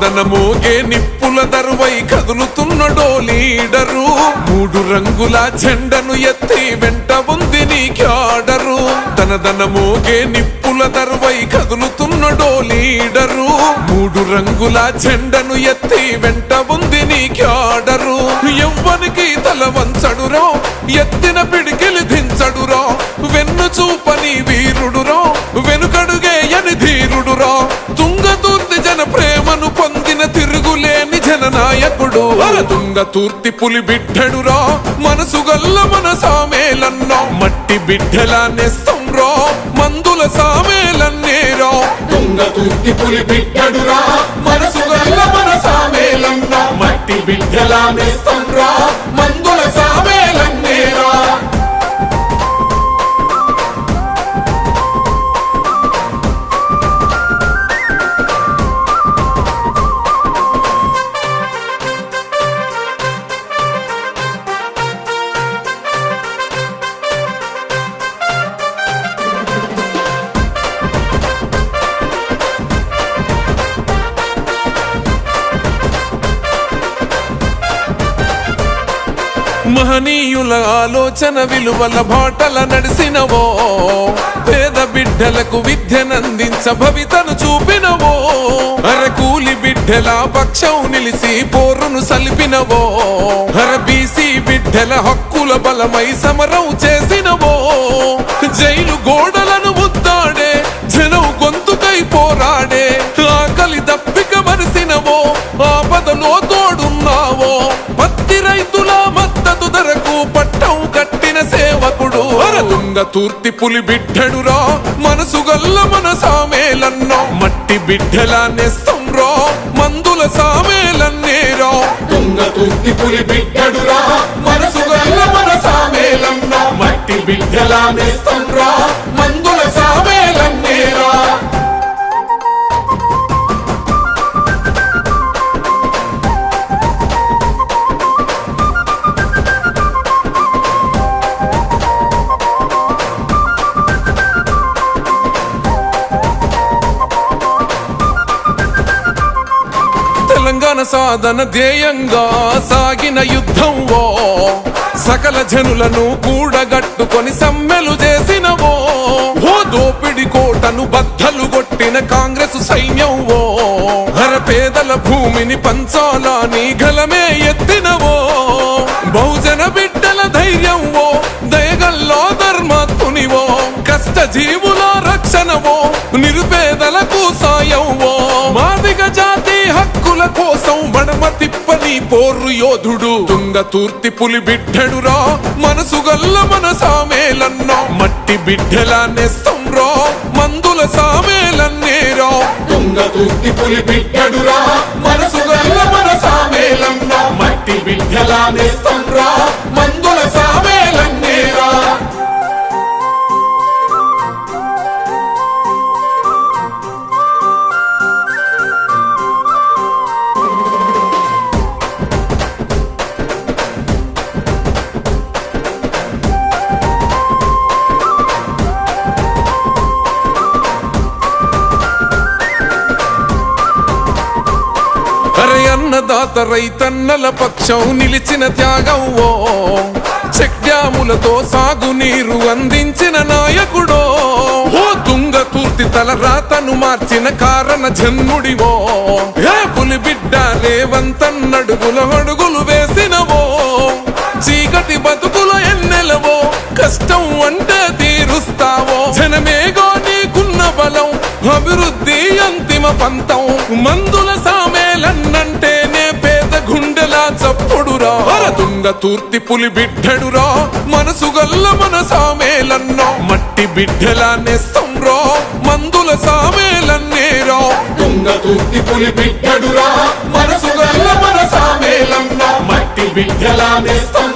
దనదన నిప్పుల దరువై కదులుతున్నడో లీడరు మూడు రంగుల జెండను ఎత్తి వెంట ఉంది నీకాడరు దనదన మోగే నిప్పుల దరువై కదులుతున్నడో లీడరు మూడు రంగుల జెండను ఎత్తి వెంట ఉంది నీకాడరు ఎవ్వనికి తల వంచడురో ఎత్తిన పిడికిలి దించడురో. వెన్ను చూపని వీరుడురో వెనుకడుగేయని ధీరుడురో. జననాయకుడు తూర్తి పులి బిడ్డడురా మనసు గల్ల మన సామేలన్నో మట్టి బిడ్డలా నెస్తంరో మందుల సామేలన్నేరో దుంగ తూర్తి పులి బిడ్డడురా మనసు గల్ల మన సామేలన్నో మట్టి బిడ్డలా నెస్తంరో మందుల మహనీయుల ఆలోచన విలువల బాటల నడిసినవో పేద బిడ్డలకు విద్యనందించ భవితను చూపినవో అరకూలి బిడ్డల పక్షం నిలిసి పోరును సలిపినవో అర బీసీ బిడ్డల హక్కుల బలమై సమరం చేసినవో జైలు గోడలను ముద్దాడే జనం గొంతుకై పోరాడే ఆకలి దప్పిక మరిసినవో ఆపదలో తోడున్నావో పత్తి రైతుల ధరకు పట్టం కట్టిన సేవకుడు. తుంగ తూర్తి పులి బిడ్డడురా మనసు గల్ల మన సామేలన్నో మట్టి బిడ్డలా నెస్తంరో మందుల సామేలన్నేరో తుంగ తూర్తి పులి బిడ్డడురా మనసు గల్ల మన సామేలన్నో మట్టి బిడ్డలా నెస్తంరో మందుల సాధన ధ్యేయంగా సాగిన యుద్ధంవో సకల జనులను కూడగట్టుకొని సమ్మెలు చేసినవో ఓ దోపిడి కోటను బద్దలు కొట్టిన కాంగ్రెస్ సైన్యంవో హర పేదల భూమిని పంచాలని గలమే ఎత్తినవో బహుజన బిడ్డల ధైర్యంవో దయగల్లో ధర్మాత్మునివో కష్ట జీవుల రక్షణవో నిరుపేదలకు సాయంవో మాదిగ జాతి హక్కుల కోసం ధర్మ తిప్పని పోర్రు యోధుడు. తుంగ తూర్తి పులి బిడ్డడురా. మనసు గల్ల మన సామేలన్నో మట్టి బిడ్డలా నెస్తంరో. మందుల సామేలన్నేరో తుంగ తూర్తి పులి బిడ్డడురా. మనసు గల్ల మన సామేలన్నో మట్టి బిడ్డలా నేస్తం అన్నదాత రైతన్నల పక్షం నిలిచిన త్యాగం ఓ. చెక్ డ్యాములతో సాగునీరు అందించిన నాయకుడో. ఓ తుంగ తూర్తి తల రాతను మార్చిన కారణ జన్ముడివో ఏ పులి బిడ్డ రేవంతన్నడుగుల అడుగులు వేసినవో చీకటి బతుకుల ఎన్నెలవో కష్టం అంటే తీరుస్తావో. జనమేగో నీకున్న బలం. అభివృద్ధి అంతిమ పంతం. మందుల తూర్తి పులి బిడ్డడురా. మనసు గల్ల మన సామేలన్నో. మట్టి బిడ్డలా నెస్తంరో. మందుల సామేలన్నేరో తుంగ తూర్తి పులి బిడ్డడురా. మనసు గల్ల మన సామేలన్నో. మట్టి బిడ్డలా నెస్తంరో